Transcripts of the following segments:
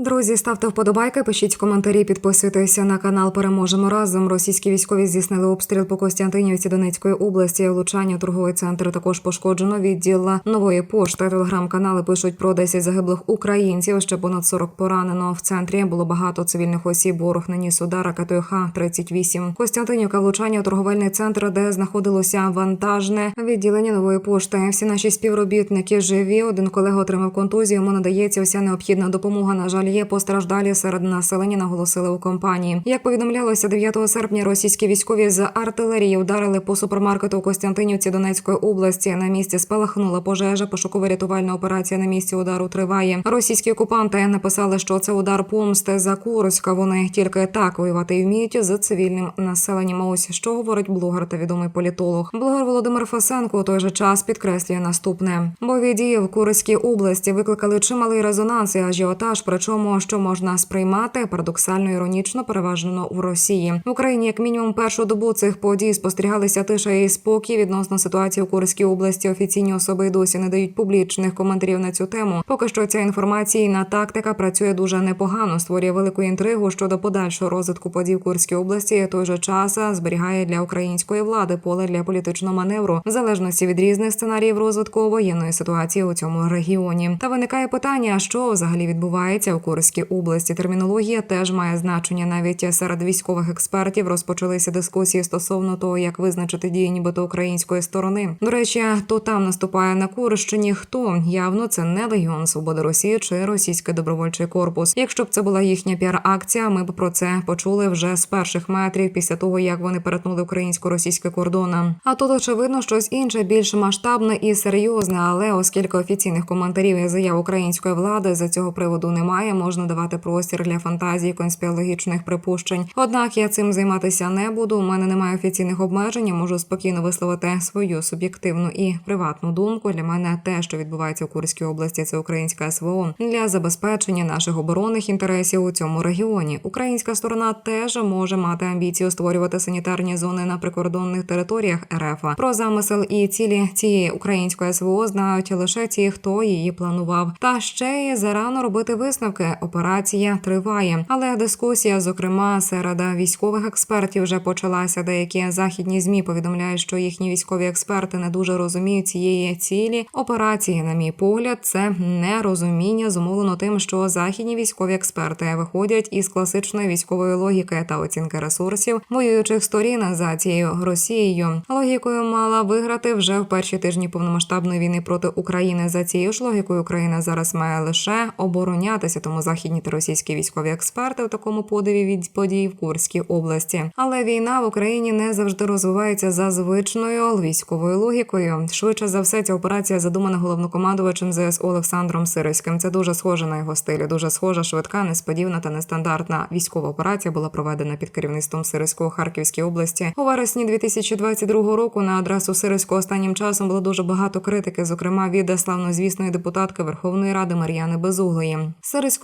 Друзі, ставте вподобайки, пишіть коментарі, підписуйтеся на канал. Переможемо разом. Російські військові здійснили обстріл по Костянтинівці Донецької області. Влучання торговий центр також пошкоджено. Відділ нової пошти. Телеграм-канали пишуть про 10 загиблих українців. Ще понад 40 поранено. В центрі було багато цивільних осіб. Ворог наніс удар ракетою Х-38. Костянтинівка влучання торговельний центр, де знаходилося вантажне відділення нової пошти. Всі наші співробітники живі. Один колега отримав контузію. Йому надається вся необхідна допомога. На жаль, є постраждалі серед населення. Наголосили у компанії. Як повідомлялося, 9 серпня російські військові з артилерії ударили по супермаркету у Костянтинівці Донецької області. На місці спалахнула пожежа. Пошукова рятувальна операція на місці удару триває. Російські окупанти написали, що це удар помсти за Курська. Вони тільки так воювати вміють з цивільним населенням. Ось що говорить блогер та відомий політолог. Блогер Володимир Фасенко у той же час підкреслює наступне: бойові дії в Курській області викликали чималий резонанс і ажіотаж. Причому що можна сприймати парадоксально іронічно переважно в Росії в Україні, як мінімум, першу добу цих подій спостерігалися тиша і спокій відносно ситуації у Курській області. Офіційні особи досі не дають публічних коментарів на цю тему. Поки що ця інформаційна тактика працює дуже непогано, створює велику інтригу щодо подальшого розвитку подій в Курській області. Той же час зберігає для української влади поле для політичного маневру в залежності від різних сценаріїв розвитку воєнної ситуації у цьому регіоні. Та виникає питання, що взагалі відбувається у Курській області. Термінологія теж має значення. Навіть серед військових експертів розпочалися дискусії стосовно того, як визначити дії, нібито української сторони. До речі, хто там наступає на Курщині, хто явно це не Легіон Свободи Росії чи Російський добровольчий корпус. Якщо б це була їхня піар-акція, ми б про це почули вже з перших метрів після того, як вони перетнули українсько-російське кордони. А тут очевидно щось інше, більш масштабне і серйозне. Але оскільки офіційних коментарів і заяв української влади за цього приводу немає, можна давати простір для фантазії конспірологічних припущень. Однак я цим займатися не буду. У мене немає офіційних обмежень. я Можу спокійно висловити свою суб'єктивну і приватну думку. Для мене те, що відбувається у Курській області, це українська СВО для забезпечення наших оборонних інтересів у цьому регіоні. Українська сторона теж може мати амбіцію створювати санітарні зони на прикордонних територіях РФ. Про замисел і цілі цієї української СВО знають лише ті, хто її планував. Та ще й зарано робити висновки. Операція триває, але дискусія, зокрема серед військових експертів, вже почалася. Деякі західні змі повідомляють, що їхні військові експерти не дуже розуміють цієї цілі операції. На мій погляд, це нерозуміння зумовлено тим, що західні військові експерти виходять із класичної військової логіки та оцінки ресурсів воюючих сторін за цією Росією. Логікою мала виграти вже в перші тижні повномасштабної війни проти України. За цією ж логікою Україна зараз має лише оборонятися, тому західні та російські військові експерти у такому подиві від подій в Курській області. Але війна в Україні не завжди розвивається за звичною військовою логікою. Швидше за все, ця операція задумана головнокомандувачем ЗСУ Олександром Сириським. Це дуже схоже на його стилі. Дуже схожа, швидка, несподівана та нестандартна військова операція була проведена під керівництвом Сириського Харківській області. У вересні 2022 року на адресу Сириського останнім часом було дуже багато критики, зокрема від славнозвісної депутатки Верховної Ради Мар'яни Безуглої.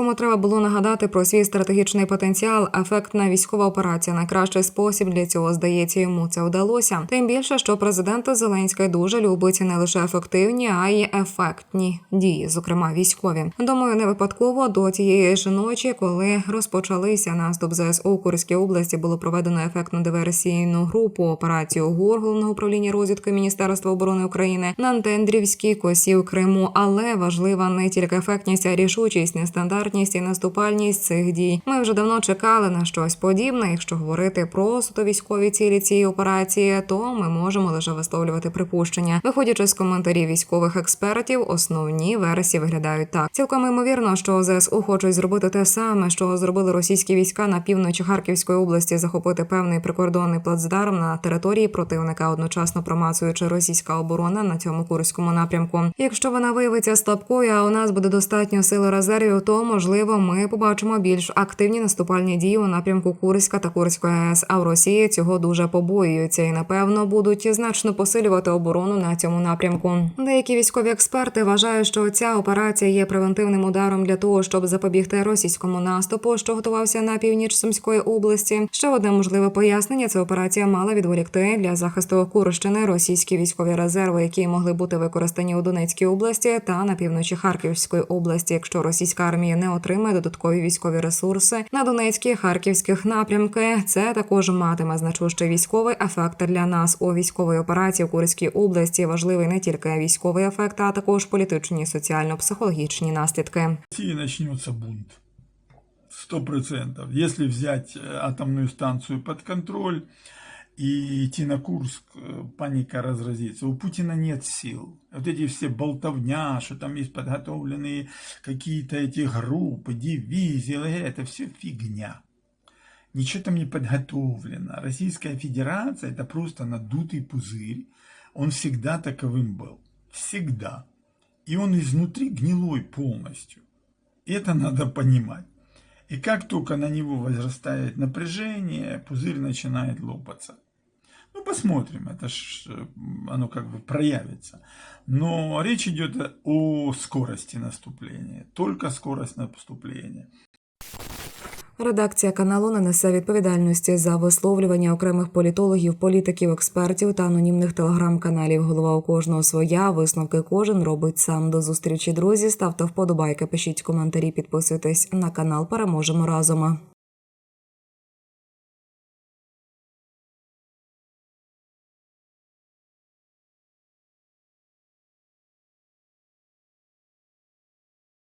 Сириському треба було нагадати про свій стратегічний потенціал. Ефектна військова операція найкращий спосіб для цього здається йому це вдалося. Тим більше, що президент Зеленський дуже любить не лише ефективні, а й ефектні дії, зокрема військові. Думаю, не випадково до тієї ж ночі, коли розпочалися наступ ЗСУ у Курській області, було проведено ефектну диверсійну групу операцію ГУР головного управління розвідки Міністерства оборони України на Антендрівській косі в Криму. Але важлива не тільки ефектність, а рішучість, нестандартність і наступальність цих дій. Ми вже давно чекали на щось подібне. Якщо говорити про суто військові цілі цієї операції, то ми можемо лише висловлювати припущення. Виходячи з коментарів військових експертів, основні версії виглядають так. Цілком ймовірно, що ЗСУ хочуть зробити те саме, що зробили російські війська на півночі Харківської області, захопити певний прикордонний плацдарм на території противника, одночасно промацуючи російська оборона на цьому курському напрямку. Якщо вона виявиться слабкою, а у нас буде достатньо сили резервів, то можливо ми побачимо більш активні наступальні дії у напрямку Курська та Курської АЕС. А в Росії цього дуже побоюються і напевно будуть значно посилювати оборону на цьому напрямку. Деякі військові експерти вважають, що ця операція є превентивним ударом для того, щоб запобігти російському наступу, що готувався на північ Сумської області. Ще одне можливе пояснення: це операція мала відволікти для захисту Курщини російські військові резерви, які могли бути використані у Донецькій області та на півночі Харківської області, якщо російська армія не не отримає додаткові військові ресурси на Донецькі харківських напрямки. Це також матиме значущий військовий ефект для нас у військовій операції в Курській області. Важливий не тільки військовий ефект, а також політичні, соціально-психологічні наслідки. России начнется бунт. Сто процентов. Если взять атомную станцию под контроль и идти на Курск, э, паника разразится. У Путина нет сил. Вот эти все болтовня, что там есть подготовленные какие-то эти группы, дивизии, это все фигня. Ничего там не подготовлено. Российская Федерация это просто надутый пузырь. Он всегда таковым был. Всегда. И он изнутри гнилой полностью. Это надо понимать. И как только на него возрастает напряжение, пузырь начинает лопаться. Ну, посмотрим, это ж э, оно как бы проявится. Но речь идет о скорости наступления. Только скорость наступления. Редакція каналу не несе відповідальності за висловлювання окремих політологів, політиків, експертів та анонімних телеграм-каналів. Голова у кожного своя. Висновки кожен робить сам. До зустрічі, друзі. Ставте вподобайки, пишіть коментарі, підписуйтесь на канал. Переможемо разом.